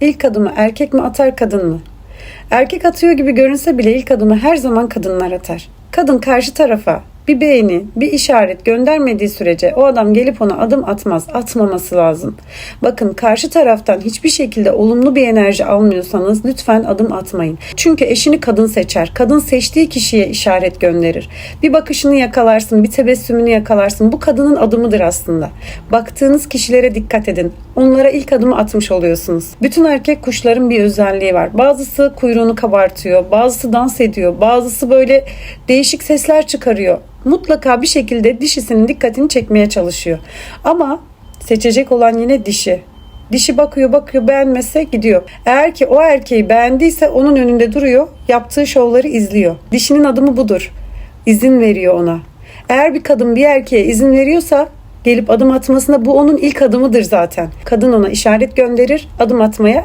İlk adımı erkek mi atar kadın mı? Erkek atıyor gibi görünse bile ilk adımı her zaman kadınlar atar. Kadın karşı tarafa bir beğeni, bir işaret göndermediği sürece o adam gelip ona adım atmaz, atmaması lazım. Bakın karşı taraftan hiçbir şekilde olumlu bir enerji almıyorsanız lütfen adım atmayın. Çünkü eşini kadın seçer. Kadın seçtiği kişiye işaret gönderir. Bir bakışını yakalarsın, bir tebessümünü yakalarsın. Bu kadının adımıdır aslında. Baktığınız kişilere dikkat edin. Onlara ilk adımı atmış oluyorsunuz. Bütün erkek kuşların bir özelliği var. Bazısı kuyruğunu kabartıyor, bazısı dans ediyor, bazısı böyle değişik sesler çıkarıyor. Mutlaka bir şekilde dişisinin dikkatini çekmeye çalışıyor. Ama seçecek olan yine dişi. Dişi bakıyor bakıyor beğenmezse gidiyor. Eğer ki o erkeği beğendiyse onun önünde duruyor, yaptığı şovları izliyor. Dişinin adımı budur. İzin veriyor ona. Eğer bir kadın bir erkeğe izin veriyorsa gelip adım atmasına bu onun ilk adımıdır zaten. Kadın ona işaret gönderir, adım atmaya